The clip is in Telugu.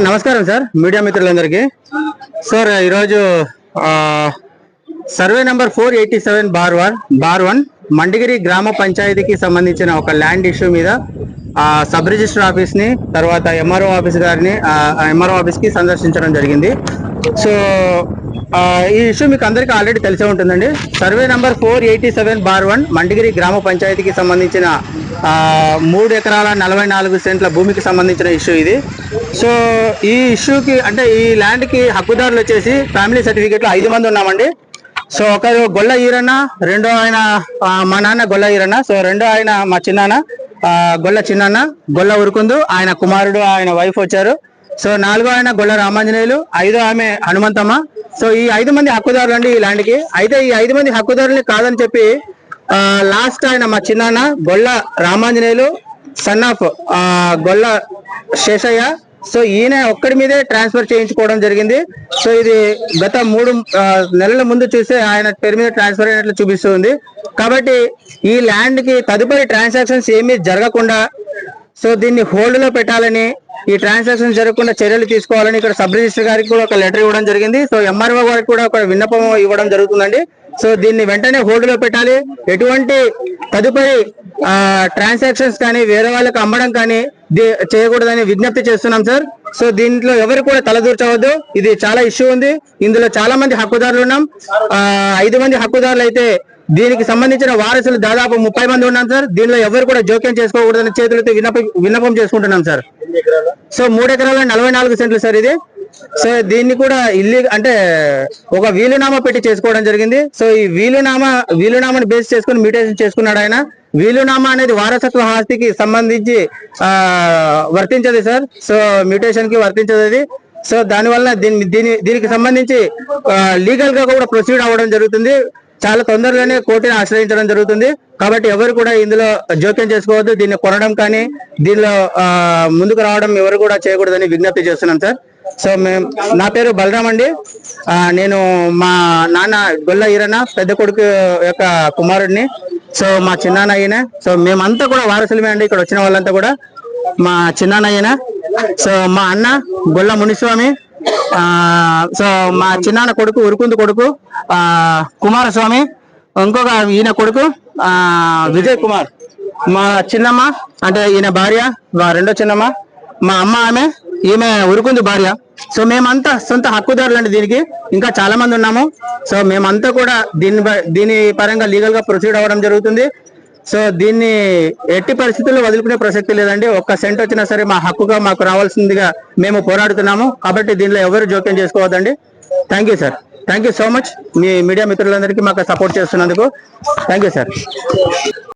నమస్కారం సార్ మీడియా మిత్రులందరికీ. సార్ ఈరోజు survey number four eighty seven bar one bar one Mandigiri గ్రామ పంచాయతీకి సంబంధించిన ఒక ల్యాండ్ ఇష్యూ మీద ఆ, సబ్ రిజిస్టర్ ఆఫీస్ని తర్వాత ఎంఆర్ఓ ఆఫీస్ గారిని ఎంఆర్ఓ ఆఫీస్కి సందర్శించడం జరిగింది. సో ఈ ఇష్యూ మీకు అందరికీ ఆల్రెడీ తెలిసే ఉంటుందండి. Survey number four eighty seven bar one Mandigiri గ్రామ పంచాయతీకి సంబంధించిన మూడు ఎకరాల నలభై నాలుగు సెంట్ల భూమికి సంబంధించిన ఇష్యూ ఇది. సో ఈ ఇష్యూకి అంటే ఈ ల్యాండ్కి హక్కుదారులు వచ్చేసి ఫ్యామిలీ సర్టిఫికేట్లో ఐదు మంది ఉన్నామండి. సో ఒకరు గొల్ల ఈరన్న రెండో ఆయన మా నాన్న గొల్ల ఈరన్న సో రెండో ఆయన మా చిన్నాన్న గొల్ల చిన్నాన్న గొల్ల ఉరుకుందు ఆయన కుమారుడు ఆయన వైఫ్ వచ్చారు. సో నాలుగో ఆయన గొల్ల రామాంజనేయులు ఐదో ఆమె హనుమంతమ్మ. సో ఈ ఐదు మంది హక్కుదారులు అండి ఈ ల్యాండ్కి అయితే ఈ ఐదు మంది హక్కుదారులని కాదని చెప్పి లాస్ట్ ఆయన మా చిన్నాన్న Golla Ramanjaneyulu son of Golla Sheshayya. So ఈయన ఒక్కడి మీదే ట్రాన్స్ఫర్ చేయించుకోవడం జరిగింది. సో ఇది గత మూడు నెలల ముందు చూస్తే ఆయన పేరు మీద ట్రాన్స్ఫర్ అయినట్లు చూపిస్తుంది కాబట్టి ఈ ల్యాండ్కి తదుపరి ట్రాన్సాక్షన్స్ ఏమీ జరగకుండా సో దీన్ని హోల్డ్లో పెట్టాలని ఈ ట్రాన్సాక్షన్ జరగకుండా చర్యలు తీసుకోవాలని ఇక్కడ సబ్ రిజిస్టర్ గారికి కూడా ఒక లెటర్ ఇవ్వడం జరిగింది. సో ఎంఆర్ఓ గారికి కూడా ఒక విన్నపం ఇవ్వడం జరుగుతుందండి. సో దీన్ని వెంటనే హోల్డ్లో పెట్టాలి. ఎటువంటి తదుపరి ట్రాన్సాక్షన్స్ కానీ వేరే వాళ్ళకి అమ్మడం కానీ చేయకూడదని విజ్ఞప్తి చేస్తున్నాం సార్ సో దీంట్లో ఎవరు కూడా తలదూర్చవద్దు. ఇది చాలా ఇష్యూ ఉంది. ఇందులో చాలా మంది హక్కుదారులు ఉన్నాం. ఐదు మంది హక్కుదారులు అయితే దీనికి సంబంధించిన వారసులు దాదాపు ముప్పై మంది ఉన్నాం సార్ దీనిలో ఎవరు కూడా జోక్యం చేసుకోకూడదని చేతులతో విన్నపం విన్నపం చేసుకుంటున్నాం సార్ సో మూడు ఎకరాల నలభై నాలుగు సెంట్లు సార్ ఇది. సో దీన్ని కూడా ఇల్లి అంటే ఒక వీలునామా పెట్టి చేసుకోవడం జరిగింది. సో ఈ వీలునామా వీలునామాని బేస్ చేసుకుని మ్యూటేషన్ చేసుకున్నాడు ఆయన. వీలునామా అనేది వారసత్వ ఆస్తికి సంబంధించి ఆ వర్తించదు సార్. సో మ్యూటేషన్కి వర్తించదు అది. సో దానివల్ల దీని దీని దీనికి సంబంధించి లీగల్గా కూడా ప్రొసీడ్ అవ్వడం జరుగుతుంది. చాలా తొందరగానే కోర్టుని ఆశ్రయించడం జరుగుతుంది. కాబట్టి ఎవరు కూడా ఇందులో జోక్యం చేసుకోవద్దు. దీన్ని కొనడం కానీ దీనిలో ముందుకు రావడం ఎవరు కూడా చేయకూడదని విజ్ఞప్తి చేస్తున్నాం సార్. సో మేము నా పేరు బలరాం అండి. నేను మా నాన్న గొల్ల ఈరన్న పెద్ద కొడుకు యొక్క కుమారుడిని. సో మా చిన్నాన్న ఈయన సో మేమంతా కూడా వారసులమే అండి. ఇక్కడ వచ్చిన వాళ్ళంతా కూడా మా చిన్నాన్న ఈయన సో మా అన్న గొల్ల మునిస్వామి. సో మా చిన్నాన్న కొడుకు ఉరుకుందు కొడుకు ఆ కుమారస్వామి ఇంకొక ఈయన కొడుకు ఆ విజయ్ కుమార్. మా చిన్నమ్మ అంటే ఈయన భార్య మా రెండో చిన్నమ్మ మా అమ్మ ఆమె ఈమె ఉరుకుంది భార్య. సో మేమంతా సొంత హక్కుదారులు అండి దీనికి. ఇంకా చాలా మంది ఉన్నాము. సో మేమంతా కూడా దీని దీని పరంగా లీగల్గా ప్రొసీడ్ అవ్వడం జరుగుతుంది. సో దీన్ని ఎట్టి పరిస్థితుల్లో వదులుకునే ప్రసక్తి లేదండి. ఒక్క సెంట్ వచ్చినా సరే మా హక్కుగా మాకు రావాల్సిందిగా మేము పోరాడుతున్నాము. కాబట్టి దీనిలో ఎవరు జోక్యం చేసుకోవద్దండి. Thank you sir thank you so much me media మిత్రులందరికీ మాకు సపోర్ట్ చేస్తున్నందుకు. Thank you sir